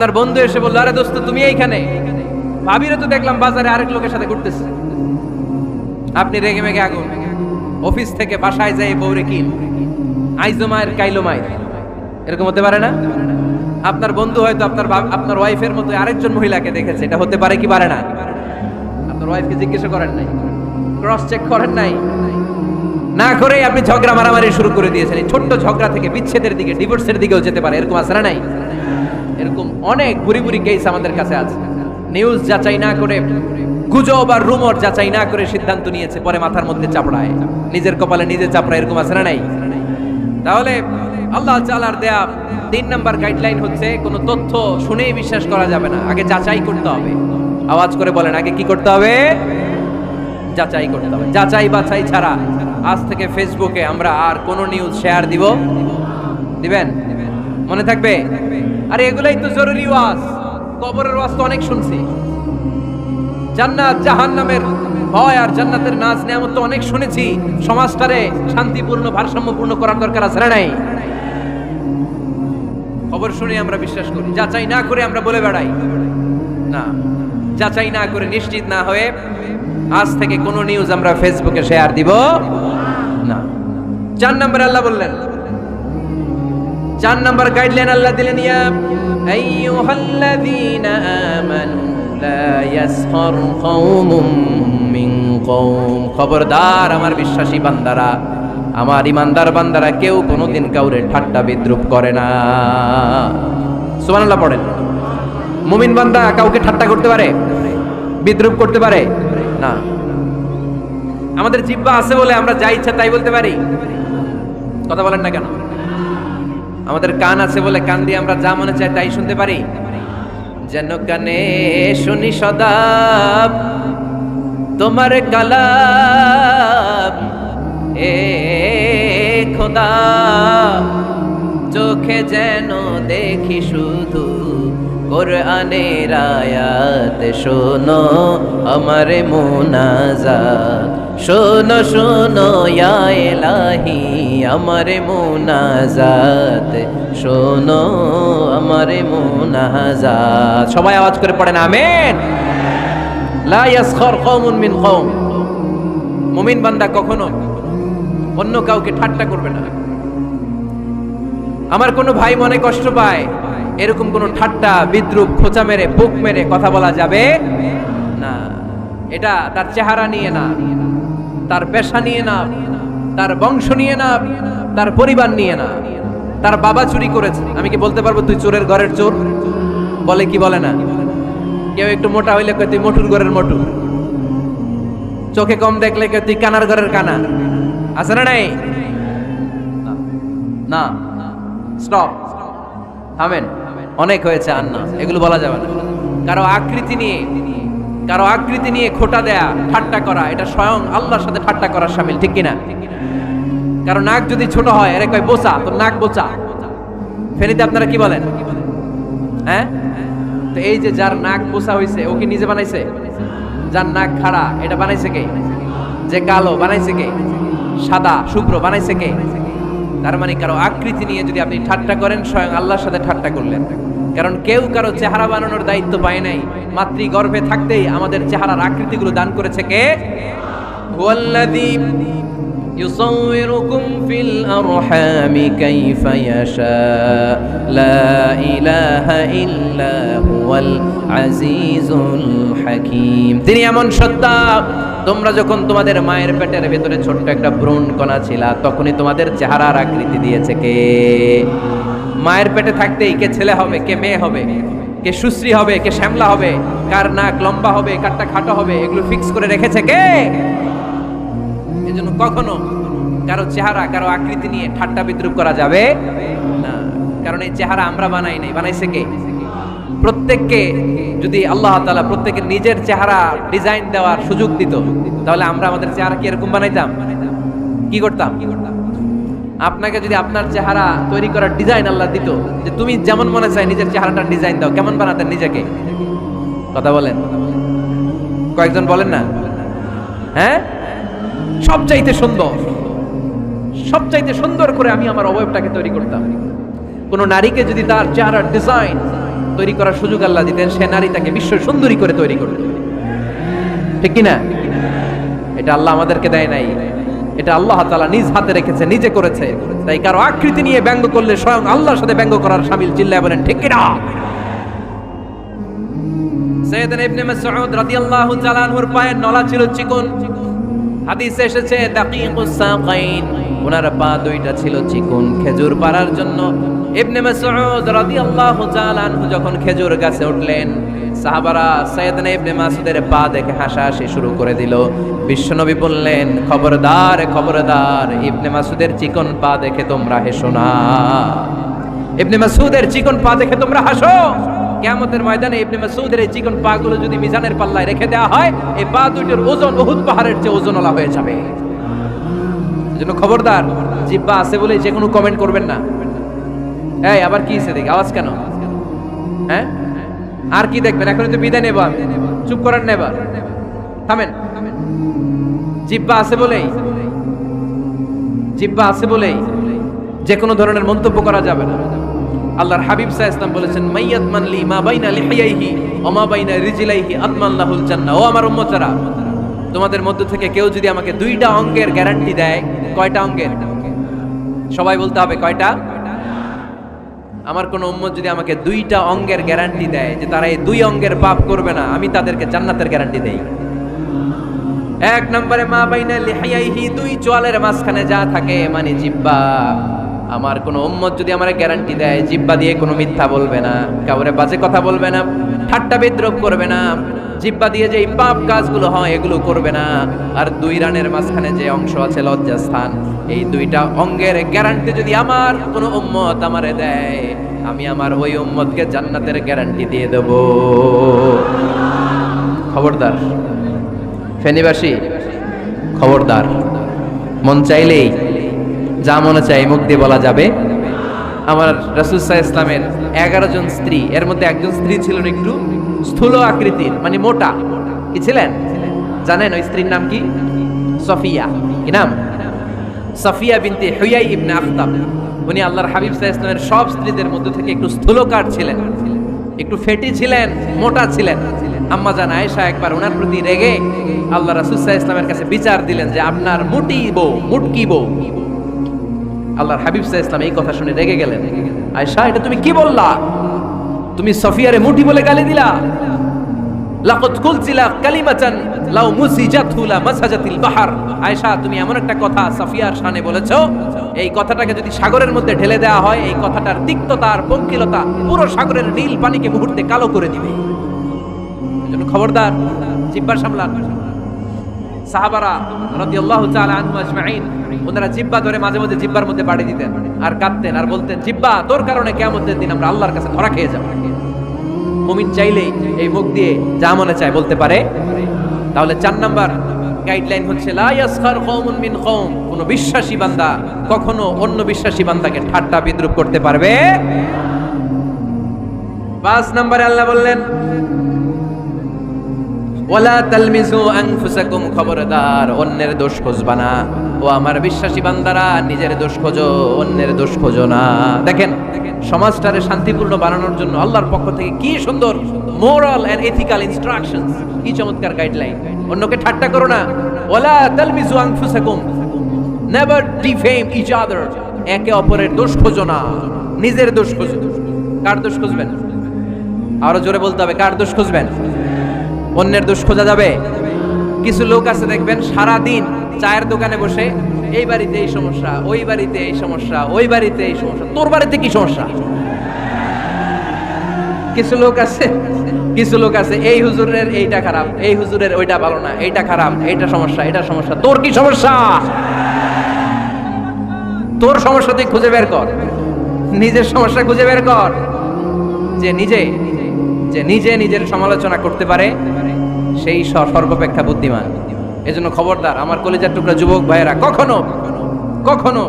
তার বন্ধু এসে বলল, আরে দোস্ত, তুমি এইখানে? ভাবিরে তো দেখলাম বাজারে আরেক লোকের সাথে ঘুরতেছে। আপনি রেগে মেগে আগুন। অফিস থেকে বাসায় যাই বউরে কিল। এরকম হতে পারে না? আপনার বন্ধু হয়তো আপনার আপনার ওয়াইফের মতো আরেকজন মহিলাকে দেখেছে। এটা হতে পারে কি পারে না? আপনার ওয়াইফকে জিজ্ঞাসা করেন নাই। ক্রস চেক করেন নাই। না করেই আপনি ঝগড়া মারামারি শুরু করে দিয়েছেন। ছোট্ট ঝগড়া থেকে বিচ্ছেদের দিকে, ডিভোর্সের দিকেও যেতে পারে। এরকম আছে নাই? এরকম অনেক বুড়ি বুড়ি কেস আমাদের কাছে আছে। নিউজ যাচাই না করে, গুজব আর রুমর যাচাই না করে সিদ্ধান্ত নিয়েছে, পরে মাথার মধ্যে চাপড়ায়। নিজের কপালে নিজে চাপড়ায়, এরকম আছে না নাই? তাহলে আল্লাহ চালার দেয়া তিন নাম্বার গাইডলাইন হচ্ছে, কোনো তথ্য শুনেই বিশ্বাস করা যাবে না। আগে যাচাই করতে হবে। আওয়াজ করে বলেন, আগে কি করতে হবে? যাচাই করতে হবে। যাচাই বাছাই ছাড়া আজ থেকে ফেসবুকে আমরা আর কোনো নিউজ শেয়ার দিব? দিবেন? মনে থাকবে? আরে এগুলাই তো জরুরি ওয়াজ। কবরের ওয়াজ তো অনেক শুনছি। জান্নাত জাহান্নামের ভয় আর জান্নাতের নাচ নেয়ামত তো অনেক শুনেছি। সমাজটারে শান্তিপূর্ণ, ভারসাম্যপূর্ণ করার দরকার আছে না নাই? খবর শুনে আমরা বিশ্বাস করি। যাচাই না করে আমরা বলে বেড়াই। না, যাচাই না করে নিশ্চিত না হয়ে আজ থেকে কোনো নিউজ আমরা ফেসবুকে শেয়ার দিব। না। চার নাম্বার আল্লাহ বললেন চার নাম্বার গাইডলাইন আল্লাহ দিলেন খবরদার আমার বিশ্বাসী বান্দারা, আমার ইমানদার বান্দারা, কেউ কোনোদিন কাউরে ঠাট্টা বিদ্রুপ করে না। সুবহানাল্লাহ পড়েন। মুমিন বান্দা কাউকে ঠাট্টা করতে পারে? বিদ্রুপ করতে পারে? না। আমাদের জিব্বা আছে বলে আমরা যা ইচ্ছা তাই বলতে পারি। কথা বলেন না কেন? আমাদের কান আছে বলে কান দিয়ে আমরা যা মনে চাই তাই শুনতে পারি। যেন কানে শুনি সদা তোমার কালাম। এ খোদা, চোখে যেন দেখি শুধু কোরআনের আয়াত শোনো, আমার মোনাজাত। শোনো শোনো এলাহি আমার মোনাজাত। শোনো, আমার মোনাজাত। সবাই আওয়াজ করে পড়েন, আমেন। লা ইয়াসখার কওমুন মিন কওম। মুমিন বান্দা কখনো অন্য কাউকে ঠাট্টা করবে না। আমার কোনো ভাই মনে কষ্ট পায়? এরকম কোনো ঠাট্টা, বিদ্রুপ, খোঁচা মেরে, বুক মেরে কথা বলা যাবে না। এটা তার চেহারা নিয়ে না, তার পেশা নিয়ে না, তার বংশ নিয়ে না, তার পরিবার নিয়ে না। তার বাবা চুরি করেছে। আমি কি বলতে পারব তুই চোরের ঘরের চোর? বলে কি বলে না? কেউ একটু মোটা হইলে কয় তুই মটুর ঘরের মটু চোখে কম দেখলে কয় তুই কানার ঘরের কানা। আছে না নাই? না। স্টপ। থামেন। অনেক হয়েছে আর না এগুলো বলা যাবে না। কারও আকৃতি নিয়ে, কারও আকৃতি নিয়ে খোটা দেয়া, ঠাট্টা করা, এটা স্বয়ং আল্লাহর সাথে ঠাট্টা করার সামিল, ঠিক কিনা? কারও নাক যদি ছোট হয়, এর কয় বোচা তো নাক বোচা। ফেনীতে আপনারা কি বলেন? হ্যাঁ? তো এই যে যার নাক বোচা হয়েছে ও কি নিজে বানাইছে? যার নাক খাড়া, এটা বানাইছে কে? যে কালো, বানাইছে কে? সাদা, শুভ্র, বানাইছে কে? তার মানে কারও আকৃতি নিয়ে যদি আপনি ঠাট্টা করেন, স্বয়ং আল্লাহর সাথে ঠাট্টা করলেন। কারণ কেউ কারো চেহারা বানানোর দায়িত্ব পায় নাই মাতৃ গর্ভে থাকতেই আমাদের চেহারার আকৃতিগুলো দান করেছে কে হুয়াল্লাযী يصوركم في الأرحام كيف يشاء لا إله إلا هو العزيز الحكيم তিনি এমন সত্তা তোমরা যখন তোমাদের মায়ের পেটের ভেতরে ছোট্ট একটা ভ্রূণ কণা ছিল তখনই তোমাদের চেহারার আকৃতি দিয়েছে কে মায়ের পেটে থাকতেই কে ছেলে হবে, কে মেয়ে হবে, কে সুশ্রী হবে, কে শ্যামলা হবে, কার নাক লম্বা হবে, কারটা খাটো হবে, এগুলো ফিক্স করে রেখেছে কে? এজন্য কখনো কারও চেহারা, কারও আকৃতি নিয়ে ঠাট্টা বিদ্রুপ করা যাবে না। কারণ এই চেহারা আমরা বানাই নাই, বানাইছে কে? প্রত্যেককে যদি আল্লাহ তাআলা প্রত্যেকের নিজের চেহারা ডিজাইন দেওয়ার সুযোগ দিত, তাহলে আমরা আমাদের চেহারা কি এরকম বানাইতাম? কি করতাম কি করতাম? আপনাকে যদি আপনার চেহারা তৈরি করার ডিজাইন আল্লাহ দিত, যে তুমি যেমন মনে চাই নিজের চেহারাটার ডিজাইন দাও, কেমন বানাতেন নিজেকে? কথা বলেন। কয়েকজন বলেন না? হ্যাঁ? সব চাইতে সুন্দর। সব চাইতে সুন্দর করে আমি আমার অবয়বটাকে তৈরি করতাম। কোন নারীকে যদি তার চেহারার ডিজাইন তৈরি করার সুযোগ আল্লাহ দিতেন, সে নারী তাকে বিশ্ব সুন্দরী করে তৈরি করত। ঠিক কিনা? এটা আল্লাহ আমাদেরকে দেয় নাই। এটা আল্লাহ তাআলা নিজ হাতে রেখেছে, নিজে করেছে। তাই কারও আকৃতি নিয়ে ব্যঙ্গ করলে স্বয়ং আল্লাহর সাথে ব্যঙ্গ করার শামিল চিল্লায় বলেন, ঠিক কিনা? সৈয়দনা ইবনে মাসউদ রাদিয়াল্লাহু তাআলা আনহুর পায়ের নলা ছিল চিকন। হাদিসে এসেছে দাকিকুস সাকাইন। ওনার পা দুইটা ছিল চিকন, খেজুর পাড়ার জন্য। ইবনে মাসউদ রাদিয়াল্লাহু তাআলা আনহু যখন খেজুর গাছে উঠলেন সাহাবারা সৈয়দনা ইবনে মাসুদের পা দেখে হাসাহাসি শুরু করে দিল। বিশ্বনবী বললেন, খবরদার খবরদার, ইবনে মাসুদের চিকন পা দেখে তোমরা হেসো না। ইবনে মাসুদের চিকন পা দেখে তোমরা হাসো। কিয়ামতের ময়দানে ইবনে মাসুদের এই চিকন পা গুলো যদি মিজানের পাল্লায় রেখে দেওয়া হয়, এই পা দুইটার ওজন উহুদ পাহাড়ের চেয়ে ওজনওয়ালা হয়ে যাবে। এজন্য খবরদার, জিব্বা আছে বলে যে কোনো কমেন্ট করবেন না। এই, আবার কি দেখি আওয়াজ কেন? হ্যাঁ? আর কি দেখবেন? এখন তো বিদায় নেব আমি। চুপ করার নেবা। থামেন। জিব্বা আছে বলেই। জিব্বা আছে বলেই। যে কোনো ধরনের মন্তব্য করা যাবে না। আল্লাহর হাবিব সাহ ইসলাম বলেছেন মাইয়াত মানলি মা বাইনা লিহিয়াইহি অমা বাইনা রিজিলাইহি আতমান লাহুল জান্নাহ। ও আমার উম্মতরা, তোমাদের মধ্য থেকে কেউ যদি আমাকে দুইটা অঙ্গের গ্যারান্টি দেয়, কয়টা অঙ্গের? সবাই বলতে হবে কয়টা? আমার কোন উম্মত যদি আমাকে দুইটা অঙ্গের গ্যারান্টি দেয় যে তারা এই দুই অঙ্গের পাপ করবে না, আমি তাদেরকে জান্নাতের গ্যারান্টি দেই। এক নম্বরে, মা বাইনা লিহাইহি দুই চোয়ালের মাঝখানে যা থাকে মানে জিব্বা। আমার কোন উম্মত যদি আমার গ্যারান্টি দেয়, জিব্বা দিয়ে কোনো মিথ্যা বলবে না, কাউরে বাজে কথা বলবে না, ঠাট্টা বিদ্রোহ করবে না, জিব্বা দিয়ে যে পাপ কাজগুলো হয় এগুলো করবে না, আর দুই রানের মাঝখানে যে অংশ আছে লজ্জাস্থান, এই দুইটা অঙ্গের গ্যারান্টি যদি আমার কোনো উম্মত আমারে দেয়, আমি আমার ওই উম্মতকে জান্নাতের গ্যারান্টি দিয়ে দেব। খবরদার, ফেনিবাসী, খবরদার, মন চাইলেই যা মনে চাই মুখ দিয়ে বলা যাবে। আমার রাসুল রাসুলসাহ ইসলামের এগারো জন স্ত্রী, এর মধ্যে একজন স্ত্রী ছিলেন একটু স্থূল আকৃতির মানে মোটা। কি ছিলেন? জানেন ওই স্ত্রীর নাম কি? সফিয়া। কি নাম? সফিয়া বিনতে হুয়াই ইবনে আখতাব উনি আল্লাহর হাবিব সাহ ইসলামের সব স্ত্রীদের মধ্যে থেকে একটু স্থূলকার ছিলেন। একটু ফেটি ছিলেন, মোটা ছিলেন। আম্মা জান আয়েশা একবার ওনার প্রতি রেগে আল্লাহ রাসুসাহ ইসলামের কাছে বিচার দিলেন যে আপনার মুটি বউ, মুটকি বউ। আল্লাহর হাবিব সাহ ইসলাম এই কথা শুনে রেগে গেলেন। আয়েশা, এটা তুমি কি বললা? তুমি সফিয়ারে মুটি বলে গালি দিলা। লাকত লাউ মুসিজাতহু লা মাসাজাতিল বাহার। তুমি এমন একটা কথা সাফিয়ার শানে বলেছ। এই কথাটাকে যদি সাগরের মধ্যে ঢেলে দেওয়া হয়, এই কথাটার তিক্ততা আর পঙ্কিলতা পুরো সাগরের নীল পানিকে মুহূর্তে কালো করে দিবে। খবরদার জিব্বার সামলান। সাহাবারা তাআলা আনহু আজমাইন, ওনারা জিব্বা ধরে মাঝে মাঝে জিব্বার মধ্যে বাড়ি দিতেন আর কাঁদতেন আর বলতেন জিব্বা তোর কারণে কিয়ামতের দিন আমরা আল্লাহর কাছে ধরা খেয়ে যাব। মুমিন চাইলেই এই মুখ দিয়ে যা মনে চায় বলতে পারে। তাহলে চার নাম্বার গাইডলাইন হচ্ছে, লা ইয়াসখার কওমুন মিন কওম। কোন বিশ্বাসী বান্দা কখনো অন্য বিশ্বাসী বান্দাকে ঠাট্টা বিদ্রুপ করতে পারবে? পাঁচ নম্বরে আল্লাহ বললেন ওয়ালা তালমিজু আনফুসাকুম খবরদার, অন্যের দোষ খুঁজবা না। ও আমার বিশ্বাসী বান্দারা, নিজের দোষ খোঁজো, অন্যের দোষ খোঁজো না। দেখেন, সমাজটারে শান্তিপূর্ণ বানানোর জন্য আল্লাহর পক্ষ থেকে কি সুন্দর মোরাল এন্ড এথিক্যাল ইনস্ট্রাকশনস কি চমৎকার গাইডলাইন অন্যকে ঠাট্টা করো না। ওয়ালা তালমিজু আনফুসাকুম নেভার ডিফেম ইচ আদার একে অপরের দোষ খোঁজো না, নিজের দোষ খোঁজো। কার দোষ খুঁজবেন? আরও জোরে বলতে হবে, কার দোষ খুঁজবেন? অন্যের দোষ খোঁজা যাবে। কিছু লোক আছে, দেখবেন সারা দিন চায়ের দোকানে বসে, এই বাড়িতে এই সমস্যা, ওই বাড়িতে এই সমস্যা, ওই বাড়িতে এই সমস্যা, তোর বাড়িতে কি সমস্যা? কিছু লোক আছে, কিছু লোক আছে, এই হুজুরের এইটা খারাপ, এই হুজুরের ওইটা ভালো না, এইটা খারাপ, এইটা সমস্যা এটা সমস্যা, তোর কি সমস্যা? তোর সমস্যা তুই খুঁজে বের কর। নিজের সমস্যা খুঁজে বের কর। যে নিজে যে নিজে নিজের সমালোচনা করতে পারে সেই সর্বাপেক্ষা বুদ্ধিমান। এজন্য খবরদার, আমার কলেজার টুকরা যুবক ভাইয়েরা, কখনো কখনো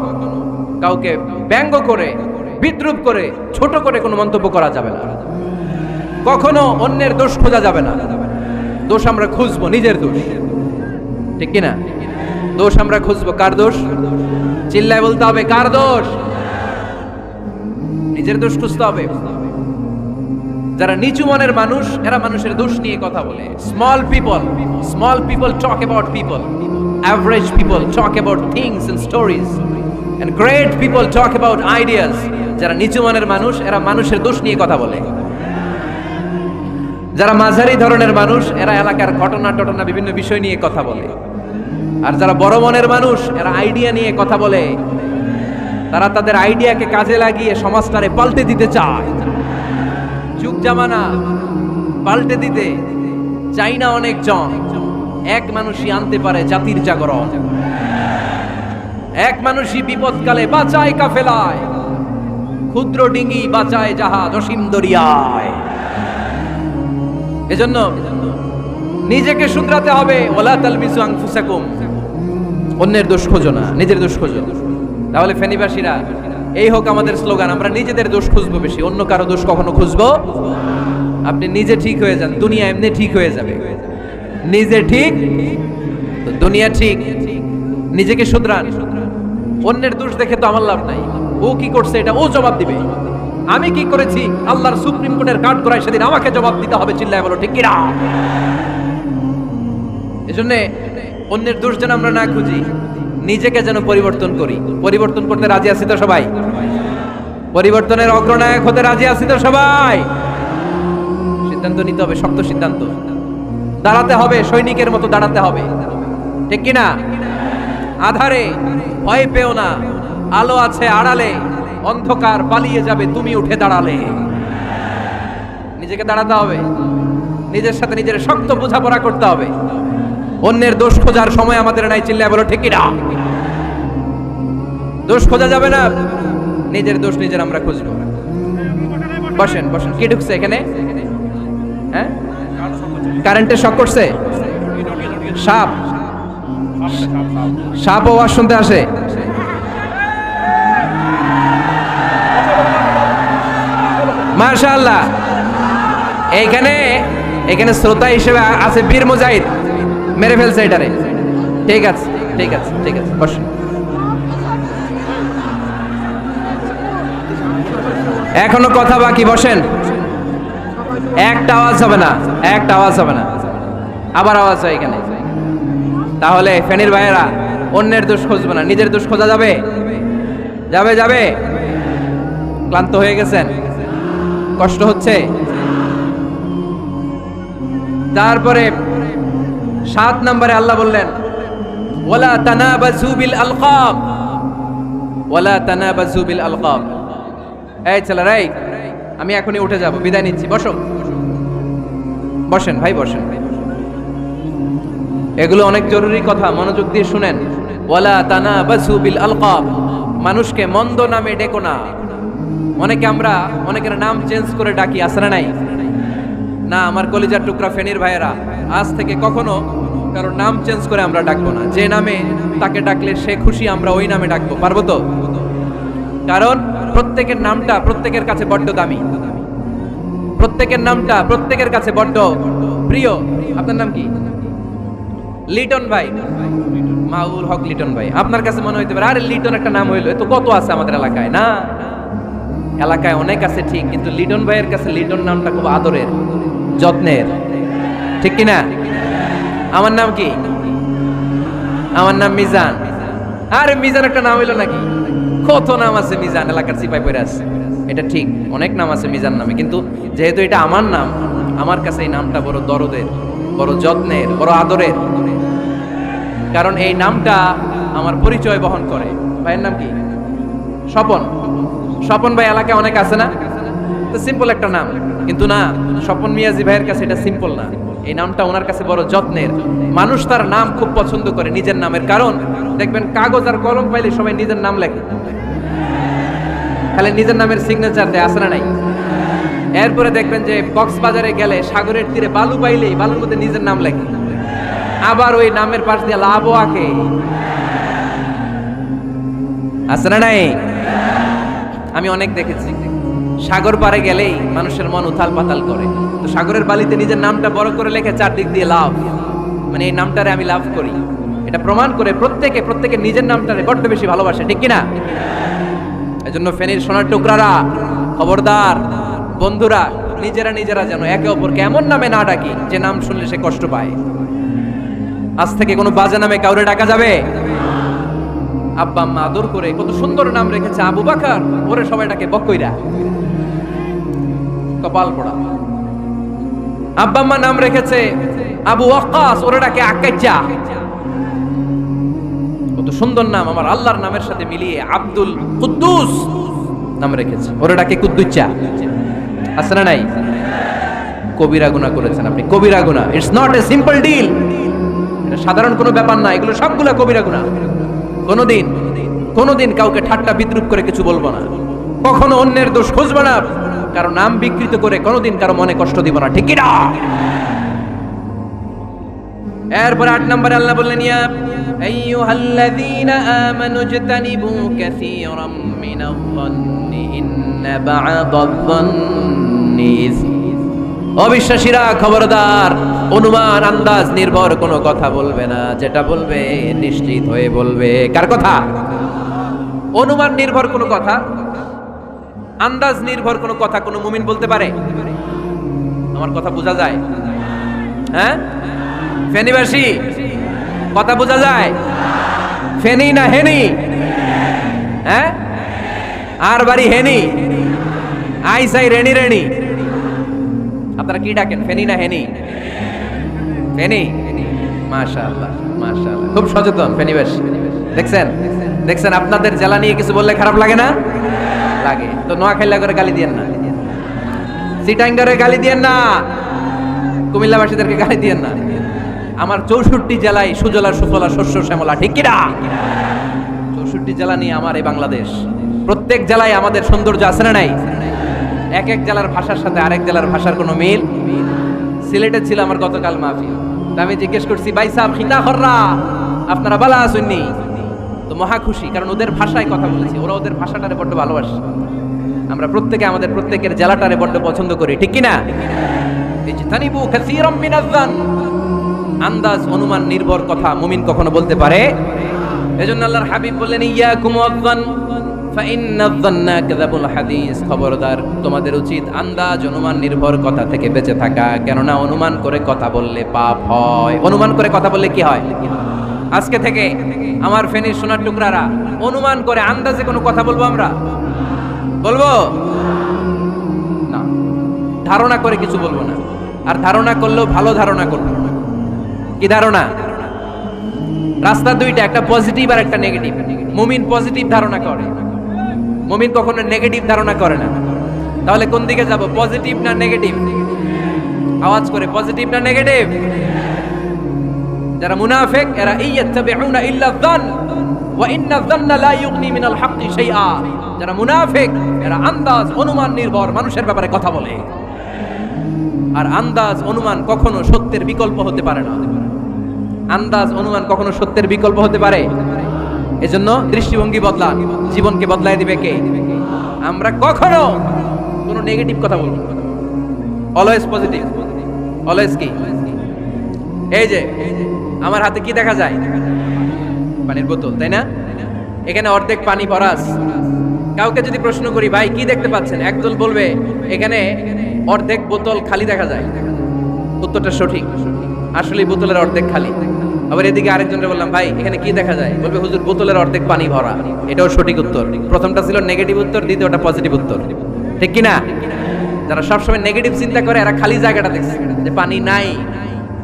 কাউকে ব্যঙ্গ করে, বিদ্রুপ করে, ছোট করে কোনো মন্তব্য করা যাবে না। কখনো অন্যের দোষ খোঁজা যাবে না। দোষ আমরা খুঁজবো, নিজের দোষ। ঠিক কিনা? দোষ আমরা খুঁজবো, কার দোষ? চিল্লায় বলতে হবে, কার দোষ? নিজের দোষ খুঁজতে হবে। যারা নিচু মনের মানুষ, এরা মানুষের দোষ নিয়ে কথা বলে। Small people small people talk about people average people talk about things and stories and great people talk about ideas যারা নিচু মনের মানুষ, এরা মানুষের দোষ নিয়ে কথা বলে। যারা মাঝারি ধরনের মানুষ, এরা এলাকার ঘটনা টটনা বিভিন্ন বিষয় নিয়ে কথা বলে। আর যারা বড় মনের মানুষ, এরা আইডিয়া নিয়ে কথা বলে। তারা তাদের আইডিয়াকে কাজে লাগিয়ে সমাজটারে পাল্টে দিতে চায়। যুগ জামানা, পাল্টে দিতে চাই না অনেকজন এক মানুষই আনতে পারে জাতির জাগরণ। এক মানুষই বিপদকালে বাঁচায় কাফেলায়। ক্ষুদ্র ডিঙ্গি বাঁচায় জাহাজ অসীম দরিয়ায়। এজন্য নিজেকে শুধরাতে হবে ওলা তালবিসু আনফুসাকুম। অন্যের দোষ খোঁজো না, নিজের দোষ খোঁজো। তাহলে ফেনীবাসীরা এই হোক আমাদের স্লোগান, আমরা নিজেদের দোষ খুঁজবো বেশি, অন্য কারও দোষ কখনো খুঁজবো? আপনি নিজে ঠিক হয়ে যান, দুনিয়া এমনি ঠিক হয়ে যাবে। নিজে ঠিক দুনিয়া ঠিক, নিজেকে শুধরান। অন্যের দোষ দেখে তো আমার লাভ নাই। ও কি করছে এটা? ও জবাব দিবে। আমি কি করেছি? আল্লাহর সুপ্রিম কোর্টের কাঠ করায় সেদিন আমাকে জবাব দিতে হবে, চিল্লায় বলো, ঠিক কিনা? এজন্য অন্যের দোষ যেন আমরা না খুঁজি নিজেকে যেন পরিবর্তন করি। পরিবর্তন করতে রাজি আছি তো সবাই? পরিবর্তনের অগ্রনায়ক হতে রাজি আছি তো সবাই? সিদ্ধান্ত নিতে হবে, শক্ত সিদ্ধান্ত। দাঁড়াতে হবে, সৈনিকের মতো দাঁড়াতে হবে। ঠিক কিনা? আধারে, ভয় পেও না। আলো আছে আড়ালে, অন্ধকার পালিয়ে যাবে, তুমি উঠে দাঁড়ালে। নিজেকে দাঁড়াতে হবে। নিজের সাথে নিজের শক্ত বোঝাপড়া করতে হবে। অন্যের দোষ খোঁজার সময় আমাদের নাই চিল্লায় বলো ঠিকই না দোষ খোঁজা যাবে না? নিজের দোষ নিজের আমরা খুঁজবো বসেন বসেন, কি ঢুকছে এখানে? হ্যাঁ? কারেন্টের শক করছে? সাপ। সাপ ও আওয়াজ শুনতে আসে। মাশাআল্লাহ। এইখানে এখানে শ্রোতা হিসেবে আছে বীর মুজাহিদ। মেরে ফেলছে এটারে। ঠিক আছে ঠিক আছে ঠিক আছে বসেন এখনও কথা বাকি, বসেন। একটা আওয়াজ হবে না, একটা আওয়াজ হবে না। আবার আওয়াজ হয় এখানে। তাহলে ফেনির ভাইয়েরা, অন্যের দোষ খুঁজবে না, নিজের দোষ খোঁজা যাবে। যাবে যাবে। ক্লান্ত হয়ে গেছেন? কষ্ট হচ্ছে? তারপরে সাত নম্বরে আল্লাহ বললেন, ওয়ালা তানাবাজু বিল আলকাব ওয়ালা তানাবাজু বিল আলকাব এই ছেলেরা, এই, আমি এখনই উঠে যাব, বিদায় নিচ্ছি, বসো। বসেন ভাই, বসেন। এগুলো অনেক জরুরি কথা, মনোযোগ দিয়ে শুনেন। ওয়ালা তানাবাজু বিল আলকাব মানুষকে মন্দ নামে ডেকো না। অনেকে আমরা, অনেকের নাম চেঞ্জ করে ডাকি আসলে নাই? না, আমার কলিজার টুকরা ফেনির ভাইয়েরা, আজ থেকে কখনো কারোর নাম চেঞ্জ করে আমরা ডাকবো না। যে নামে তাকে ডাকলে সে খুশি, আমরা ওই নামে ডাকবো। পারব তো? কারণ প্রত্যেকের নামটা প্রত্যেকের কাছে বড্ড দামি। প্রত্যেকের নামটা প্রত্যেকের কাছে বড্ড প্রিয়। আপনার নাম কি? লিটন ভাই। মাউল হক লিটন ভাই। আপনার কাছে মনে হইতে পারে, আরে লিটন একটা নাম হইল তো কত আছে আমাদের এলাকায়, না? এলাকায় অনেক আছে ঠিক, কিন্তু লিটন ভাইয়ের কাছে লিটন নামটা খুব আদরের, যত্নের। ঠিক কি না আমার নাম কি? আমার নাম মিজান। আরে মিজান একটা নাম হইল নাকি? কত নাম আছে মিজান? এলাকার সিপাই পড়ে আছে। এটা ঠিক, অনেক নাম আছে মিজান নামে, কিন্তু যেহেতু এটা আমার নাম, আমার কাছে এই নামটা বড় দরদের, বড় যত্নের, বড় আদরের। কারণ এই নামটা আমার পরিচয় বহন করে। ভাইয়ের নাম কি? স্বপন। স্বপন ভাই এলাকায় অনেক আছে না? তো সিম্পল একটা নাম। কিন্তু না, স্বপন মিয়াজি ভাইয়ের কাছে এটা সিম্পল না। এই নামটা ওনার কাছে বড় যত্নের। মানুষ তার নাম খুব পছন্দ করে নিজের নামের কারণ। দেখবেন কাগজ আর কলম পাইলে সবাই নিজের নাম লেখে। খালি নিজের নামের সিগনেচার দেয় আসে না নাই? এরপরে দেখবেন যে কক্সবাজারে গেলে সাগরের তীরে বালু পাইলেই বালুর মধ্যে নিজের নাম লেখে। আবার ওই নামের পাশ দিয়ে লাভও আঁকে। আছে না নাই? আমি অনেক দেখেছি। সাগর পারে গেলেই মানুষের মন উথাল পাতাল করে। তো সাগরের বালিতে নিজের নামটা বড় করে লেখে চারদিক দিয়ে লাভ। মানে এই নামটারে আমি লাভ করি। এটা প্রমাণ করে প্রত্যেকে প্রত্যেকে নিজের নামটারে বড্ড বেশি ভালোবাসে, ঠিক কিনা? এই জন্য ফেনীর সোনার টুকরারা, খবরদার, বন্ধুরা, নিজেরা নিজেরা যেন একে অপরকে এমন নামে না ডাকি, যে নাম শুনলে সে কষ্ট পায়। আজ থেকে কোনো বাজে নামে কাউরে ডাকা যাবে? আব্বা আম্মা আদর করে কত সুন্দর নাম রেখেছে আবু বাকার ওরে সবাই ডাকে বকইরা কপাল পড়া। আব্বা আম্মা নাম রেখেছে আবু ওয়াক্কাস, ওরে ডাকে আকাইচা কত সুন্দর নাম, আমার আল্লাহর নামের সাথে মিলিয়ে আব্দুল কুদ্দুস নাম রেখেছে। ওরে ডাকে কুদ্দুচ্চা আছে না নাই? কবিরা গুনাহ করেছেন আপনি, কবিরা গুনাহ। It's not a simple deal সাধারণ কোনো ব্যাপার না, এগুলো সবগুলা কবিরা গুনাহ। কোনোদিন কোনোদিন কাউকে ঠাট্টা বিদ্রুপ করে কিছু বলব না। কখনো অন্যের দোষ খুঁজবো না। কারও নাম বিকৃত করে কোনোদিন কারও মনে কষ্ট দিব না, ঠিক না? এরপর আট নম্বরে আল্লাহ বললেন, ইয়া আইয়ুহাল্লাযীনা আমানু ইজতানিবু কাসীরাম মিনায-যন্নি ইন্না বা'দায-যন্নি অবিশ্বাসীরা, খবরদার, অনুমান, আন্দাজ, নির্ভর, কোনো কথা বলবে না, যেটা বলবে নিশ্চিত হয়ে বলবে। কার কথা? অনুমান, নির্ভর, কোনো কথা? আন্দাজ নির্ভর কোনো কথা কোনো মুমিন বলতে পারে? আমার কথা বোঝা যায়? হ্যাঁ? ফেনীবাসী কথা বোঝা যায়? ফেনি না হেনি? হ্যাঁ? আর বাড়ি হেনি? আই সাই রেনি রেনি? আপনারা কি ডাকেন? ফেনি না হেনি? ফেনি? মাশাআল্লাহ মাশাআল্লাহ। খুব সচেতন ফেনিবাসী দেখছেন? দেখছেন? আপনাদের জেলা নিয়ে কিছু বললে খারাপ লাগে না? লাগে। তো নোয়াখাইলা করে গালি দিয়েন না। সিটাঙ্গারে গালি দিয়েন না। কুমিল্লাবাসীদেরকে গালি দিয়েন না। আমার চৌষট্টি জেলায় সুজলা, সুফলা, শস্য, শ্যামলা, ঠিক কিনা? চৌষট্টি জেলা নিয়ে আমার এই বাংলাদেশ। প্রত্যেক জেলায় আমাদের সৌন্দর্য আছে না নাই? এক এক জেলার ভাষার সাথে আরেক জেলার ভাষার কোনো মিল? সিলেটে ছিল আমার গতকাল মাহফিল। আমি জিজ্ঞেস করছি, ভাই সাহেব খিতা খররা আপনারা বালা আসুননি তো মহা খুশি, কারণ ওদের ভাষায় কথা বলেছি, ওরা ওদের ভাষাটারে বড্ড ভালোবাসে। আমরা প্রত্যেকে আমাদের প্রত্যেকের জেলাটারে বড্ড পছন্দ করি, ঠিক কিনা? আন্দাজ, অনুমান, নির্ভর কথা মুমিন কখনো বলতে পারে। এজন্য আল্লাহর হাবিব বললেন ফাইন্নাজ-জান্না হাদিস। খবরদার, তোমাদের উচিত আন্দাজ, অনুমান, নির্ভর কথা থেকে বেঁচে থাকা। কেননা, অনুমান করে কথা বললে পাপ হয়। অনুমান করে কথা বললে কি হয়? আজকে থেকে আমার ফেনীর সোনার টুকরারা অনুমান করে আন্দাজে কোনো কথা বলব আমরা? বলব? না, ধারণা করে কিছু বলব না। আর ধারণা করলেও ভালো ধারণা করব। কি ধারণা? রাস্তা দুইটা, একটা পজিটিভ আর একটা নেগেটিভ মুমিন পজিটিভ ধারণা করে। মুমিন কখনো নেগেটিভ ধারণা করে না। তাহলে কোন দিকে যাব? পজিটিভ না নেগেটিভ আওয়াজ করে পজিটিভ না নেগেটিভ যারা মুনাফেক, এরা ইয়াত্তাবিউনা ইল্লা যান ওয়া ইন্না যান্না লা ইউগনি মিনাল হাক্কি শাইআ। যারা মুনাফিক, এরা আন্দাজ, অনুমান নির্ভর, মানুষের ব্যাপারে কথা বলে। আর আন্দাজ, অনুমান কখনো সত্যের বিকল্প হতে পারে না। আন্দাজ, অনুমান কখনো সত্যের বিকল্প হতে পারে। এজন্য দৃষ্টিভঙ্গি বদলান। জীবনকে বদলায় দিবে কে? আমরা কখনো কোনো নেগেটিভ কথা বলব অলওয়েজ পজিটিভ অলওয়েজ কি? এই যে আমার হাতে কি দেখা যায়? পানির বোতল, তাই না? এখানে অর্ধেক পানি পরাস। কাউকে যদি প্রশ্ন করি, ভাই, কি দেখতে পাচ্ছেন? একদল বলবে, এখানে অর্ধেক বোতল খালি দেখা যায়। উত্তরটা সঠিক। আসলে বোতলের অর্ধেক খালি। আবার এদিকে আরেকজনের বললাম, ভাই, এখানে কি দেখা যায়? বলবে, হুজুর, বোতলের অর্ধেক পানি ভরা। এটাও সঠিক উত্তর। প্রথমটা ছিল নেগেটিভ উত্তর, দ্বিতীয়টা পজিটিভ উত্তর। ঠিক কি না যারা সবসময় নেগেটিভ চিন্তা করে, এরা খালি জায়গাটা দেখছে। যে পানি নাই।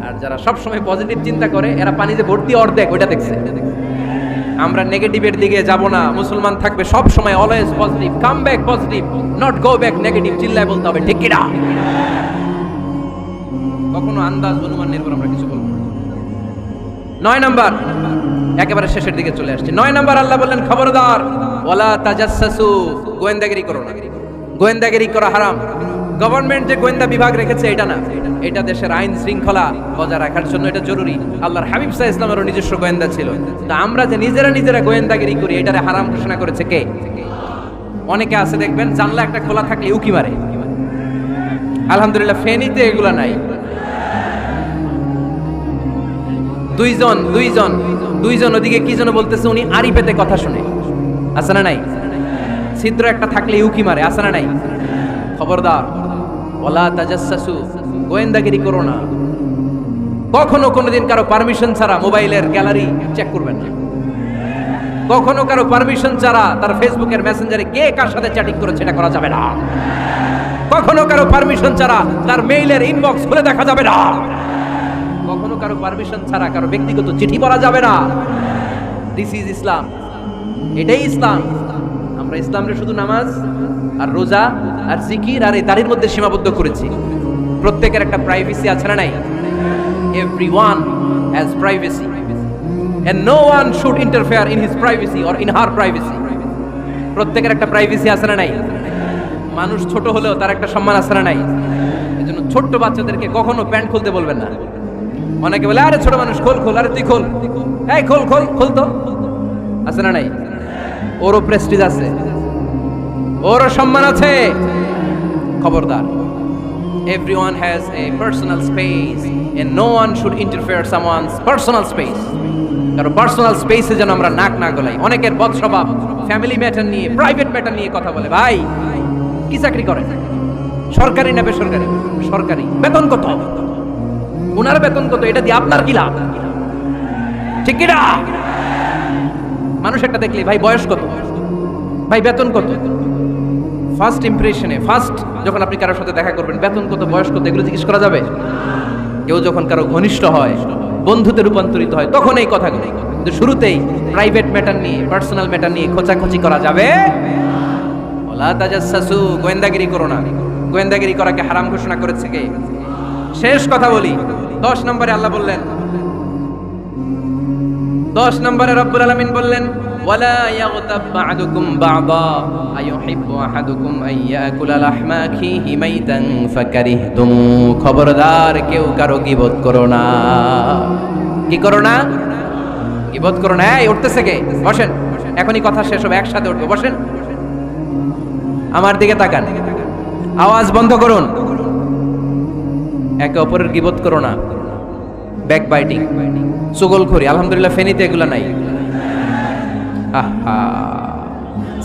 আর যারা সবসময় পজিটিভ চিন্তা করে, এরা পানি যে ভর্তি অর্ধেক, ওইটা দেখছে। আমরা নেগেটিভের দিকে যাব না, মুসলমান থাকবে সব সময় always positive come back positive not go back negative চিল্লায় বলতে হবে, ঠিক কিনা? কখনো আন্দাজ, অনুমান, নির্ভর আমরা কিছু বলব। নয় নাম্বার, একেবারে শেষের দিকে চলে আসছে। নয় নাম্বার, আল্লাহ বললেন, খবরদার, ওয়ালা তাজাসসু গোয়েন্দাগিরি করো না। গোয়েন্দাগিরি করা হারাম। গভর্নমেন্ট যে গোয়েন্দা বিভাগ রেখেছে, এটা না। এটা দেশের আইন শৃঙ্খলা বজায় রাখার জন্য এটা জরুরি। আল্লাহর হাবিব সাহা ইসলামেরও নিজস্ব গোয়েন্দা ছিল। তা আমরা যে নিজেরা নিজেরা গোয়েন্দাগিরি করি, এটারে হারাম ঘোষণা করেছে কে? অনেকে আছে, দেখবেন, জানলা একটা খোলা থাকলে উকি মারে। আলহামদুলিল্লাহ, ফেনীতে এগুলা নাই। দুইজন দুইজন দুইজন ওদিকে কি যেন বলতেছে, উনি আড়ি পেতে কথা শুনে। আছে না নাই? ছিদ্র একটা থাকলে উকি মারে, আছে না নাই? খবরদার। ওলা তাজাসসু গোয়েন্দাগিরি করো না। কখনো কোনোদিন কারও পারমিশন ছাড়া মোবাইলের গ্যালারি চেক করবেন না। কখনো কারও পারমিশন ছাড়া তার ফেসবুকের মেসেঞ্জারে কে কার সাথে চ্যাটিং করেছে এটা করা যাবে না। কখনো কারও পারমিশন ছাড়া তার মেইলের ইনবক্স খুলে দেখা যাবে না। কখনো কারও পারমিশন ছাড়া কারও ব্যক্তিগত চিঠি পড়া যাবে না। দিস ইজ ইসলাম এটাই ইসলাম আমরা ইসলামরে শুধু নামাজ আর রোজা আর জিকির আর এই তারির মধ্যে সীমাবদ্ধ করেছি। প্রত্যেকের একটা প্রাইভেসি আছে না নাই? Every one has privacy and no one should interfere in his privacy or in her privacy. প্রত্যেকের একটা প্রাইভেসি আছে না নাই? মানুষ ছোট হলেও তার একটা সম্মান আছে না নাই? এজন্য ছোট্ট বাচ্চাদেরকে কখনো প্যান্ট খুলতে বলবেন না। অনেকে বলে, আরে ছোট মানুষ, খোল খোল, আরে তুই খোল। এই খোল খোল খোল তো। আছে না নাই? ওরও প্রেস্টিজ আছে। ওরও সম্মান আছে। খবরদার, everyone has a personal space and no one should interfere someone's personal space কারণ পার্সোনাল স্পেসে যেন আমরা নাক না গলাই। অনেকের বদ স্বভাব ফ্যামিলি ম্যাটার নিয়ে প্রাইভেট ম্যাটার নিয়ে কথা বলে। ভাই, কি চাকরি করে সরকারি না বেসরকারি? সরকারি। বেতন কত? ওনার বেতন কত? এটা দিয়ে আপনার কি লাভ? ঠিক মানুষ একটা দেখলে, ভাই, বয়স কত? ভাই, বেতন কত? ফার্স্ট ইমপ্রেশনে ফার্স্ট যখন আপনি কারোর সাথে দেখা করবেন, বেতন কত, বয়স কত, এগুলো জিজ্ঞেস করা যাবে? কেউ যখন কারও ঘনিষ্ঠ হয়, বন্ধুতে রূপান্তরিত হয়, তখন এই কথাগুলো। কিন্তু শুরুতেই প্রাইভেট ম্যাটার নিয়ে পার্সোনাল ম্যাটার নিয়ে খোঁচাখুচি করা যাবে? ওলা তাজাসসু গোয়েন্দাগিরি করো না। গোয়েন্দাগিরি করাকে হারাম ঘোষণা করেছে কে? শেষ কথা বলি। দশ নম্বরে আল্লাহ বললেন, দশ নম্বরে রব্বুল আলামিন বললেন ওয়ালা ইয়াগতাব বা'দুকুম বা'দা, আইয়ুহিব্বু আহাদুকুম আন ইয়াকুলা লাহমা আখিহি মাইতান ফাকারিহতুম, খবরদার কেউ কারও গীবত করো না। কি করো না? গীবত করো না। এই উঠতেছে কে? বসেন। এখনই কথা শেষ হবে, একসাথে উঠবো। বসেন। আমার দিকে তাকান। আওয়াজ বন্ধ করুন। একে অপরের গীবত করো না। ব্যাক বাইটিং চুগলখড়ি আলহামদুলিল্লাহ, ফেনিতে এগুলো নাই।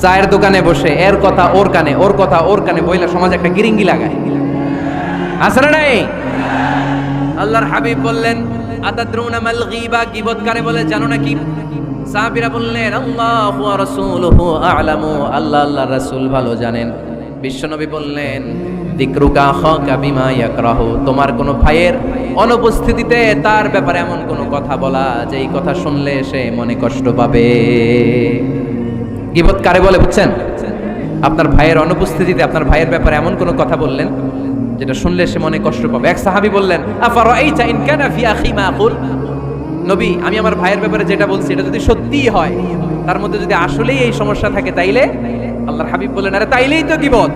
চায়ের দোকানে বসে, এর কথা ওর কানে, ওর কথা ওর কানে বইলা সমাজ একটা গিরিঙ্গি লাগায়। আছে না নাই? আল্লাহর হাবিব বললেন, আতাদ্রুনা মাল বলে, জানো না কি বললেন, আল্লাহু ভালো জানেন। বিশ্বনবী বললেন তোমার কোনো ভাইয়ের অনুপস্থিতিতে তার ব্যাপারে এমন কোনো কথা বলা যে এই কথা শুনলে সে মনে কষ্ট পাবে। গিবত কারে বলে বুঝছেন? আপনার ভাইয়ের অনুপস্থিতিতে আপনার ভাইয়ের ব্যাপারে এমন কোনো কথা বললেন, যেটা শুনলে সে মনে কষ্ট পাবে। এক সাহাবী বললেন, আফারাইতা ইন কানা ফি আখি মা নবী, আমি আমার ভাইয়ের ব্যাপারে যেটা বলছি, এটা যদি সত্যিই হয়, তার মধ্যে যদি আসলেই এই সমস্যা থাকে, তাইলে? আল্লাহর হাবিব বললেন, আরে তাইলেই তো গিবত।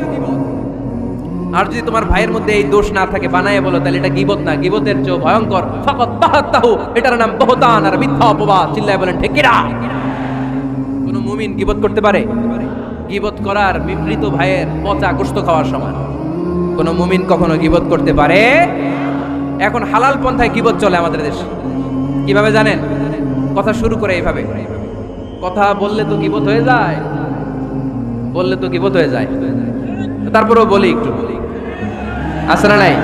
আর যদি তোমার ভাইয়ের মধ্যে এই দোষ না থাকে, বানায় বলো, তাহলে এটা গিবত না। গিবতের চেয়ে ভয়ঙ্কর। ফাকাত এটার নাম বহতান আর মিথ্যা অপবাদ। চিল্লায় বলেন ঠিকিরা কোন মুমিন গিবত করতে পারে? গিবত করার মৃত ভাইয়ের পচা গোস্ত খাওয়ার সময়। কোন মুমিন কখনো গিবত করতে পারে? এখন হালাল পন্থায় গিবত চলে আমাদের দেশে। কীভাবে জানেন? কথা শুরু করে এইভাবে। কথা বললে তো গিবত হয়ে যায়। বললে তো গিবত হয়ে যায়। তারপরেও বলি একটু। বলি আছে না নাই?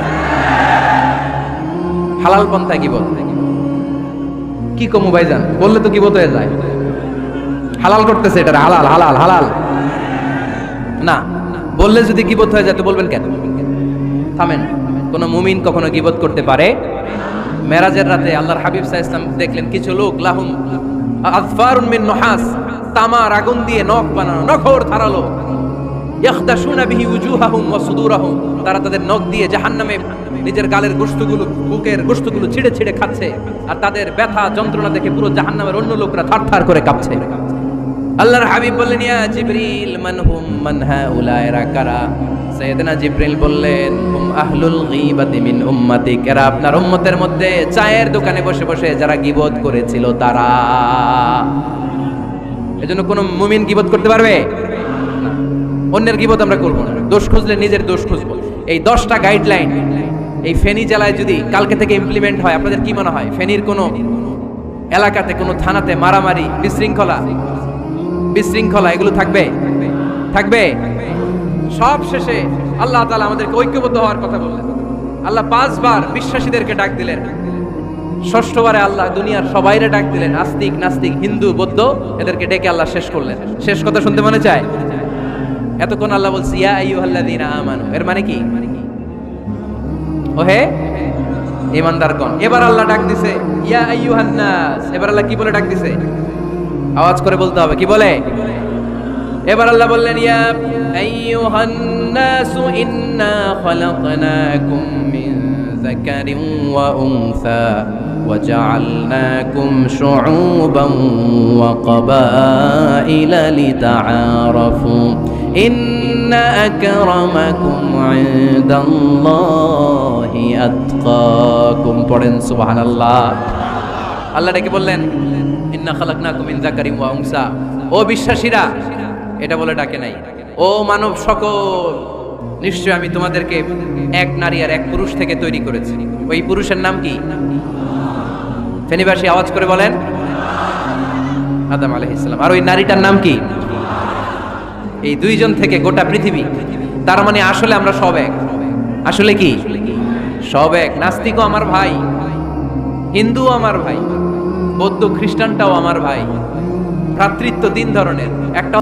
হালাল পন্থা গিবত কি কমু ভাইজান? বললে তো গিবত হয়ে যায়। হালাল করতেছে এটা হালাল হালাল হালাল। না, বললে যদি গিবত হয়ে যায় তো বলবেন কেন? থামেন, কোন মুমিন কখনো গিবত করতে পারে? মেরাজের রাতে আল্লাহর হাবিব সাহা ইসলাম দেখলেন, কিছু লোক লাহুম আজফারুন মিন নহাস, তামার আগুন দিয়ে নখ বানানো, নখর ধারালো। ইয়াখদাশুনা বিহি উজুহাহুম ওয়া সুদুরাহুম। তারা তাদের নখ দিয়ে জাহান্নামে নিজের গালের গোশতগুলো, বুকের গোশতগুলো ছিঁড়ে ছিঁড়ে খাচ্ছে আর তাদের ব্যথা যন্ত্রণা দেখে পুরো জাহান্নামের অন্য লোকরা থারথার করে কাঁপছে। আল্লাহর হাবিব বললেন, ইয়া জিবরিল, মান হুম, মান হাউলায়রা কারা? সাইয়েদনা জিবরিল বললেন, হুম আহলুল গীবাতি মিন উম্মাতিক। এরা আপনার উম্মতের মধ্যে চায়ের দোকানে বসে বসে যারা গীবত করেছিল তারা। এজন্য কোন মুমিন গীবত করতে পারবে। অন্যের গীবত আমরা করব না। দোষ খুঁজলে নিজের দোষ খুঁজবো। এই দশটা গাইডলাইন এই ফেনী জেলায় যদি কালকে থেকে ইমপ্লিমেন্ট হয়, আপনাদের কি মনে হয়? ফেনীর কোনো এলাকাতে, কোনো থানাতে মারামারি, বিশৃঙ্খলা? বিশৃঙ্খলা, এগুলো থাকবে? থাকবে? সব শেষে আল্লাহ তালা আমাদেরকে ঐক্যবদ্ধ হওয়ার কথা বললেন। আল্লাহ পাঁচবার বিশ্বাসীদেরকে ডাক দিলেন। ষষ্ঠবারে আল্লাহ দুনিয়ার সবাইরে ডাক দিলেন। আস্তিক, নাস্তিক, হিন্দু, বৌদ্ধ, এদেরকে ডেকে আল্লাহ শেষ করলেন। শেষ কথা শুনতে মনে চায়? এতক্ষণ আল্লাহ বলছি ইয়া আইয়ুহাল্লাযীনা আমানু এর মানে কি ওহে ইমানদারগণ এবার আল্লাহ ডাক দিছে ইয়া আইয়ুহান নাস এবার আল্লাহ কি বলে ডাক দিছে আওয়াজ করে বলতে হবে কি বলে এবার আল্লাহ বললেন ইয়া আইয়ুহান নাস ইন্না খালাকনাকুম মিন যাকারিন ওয়া উনসা وجعلناكم شعوبا وقبائل لتعارفوا إن أكرمكم عند الله أتقاكم পড়েন সুবহান আল্লাহ আল্লাহ ডেকে বললেন ইন্না খালাকনাকুম মিন যাকারিন ওয়া উনসা ও বিশ্বাসীরা এটা বলে ডাকে নাই ও মানব সকল নিশ্চয় আমি তোমাদেরকে এক নারী আর এক পুরুষ থেকে তৈরি করেছি ওই পুরুষের নাম কি ফেনিবাসী আওয়াজ করে বলেন আদম আলাইহিসসালাম আর ওই নারীটার নাম কি এই দুইজন থেকে গোটা পৃথিবী। তার মানে আসলে আমরা সব এক। আসলে কি? সব এক। নাস্তিকও আমার ভাই, হিন্দুও আমার ভাই, বৌদ্ধ খ্রিস্টানটাও আমার ভাই। ভ্রাতৃত্ব তিন ধরনের। একটা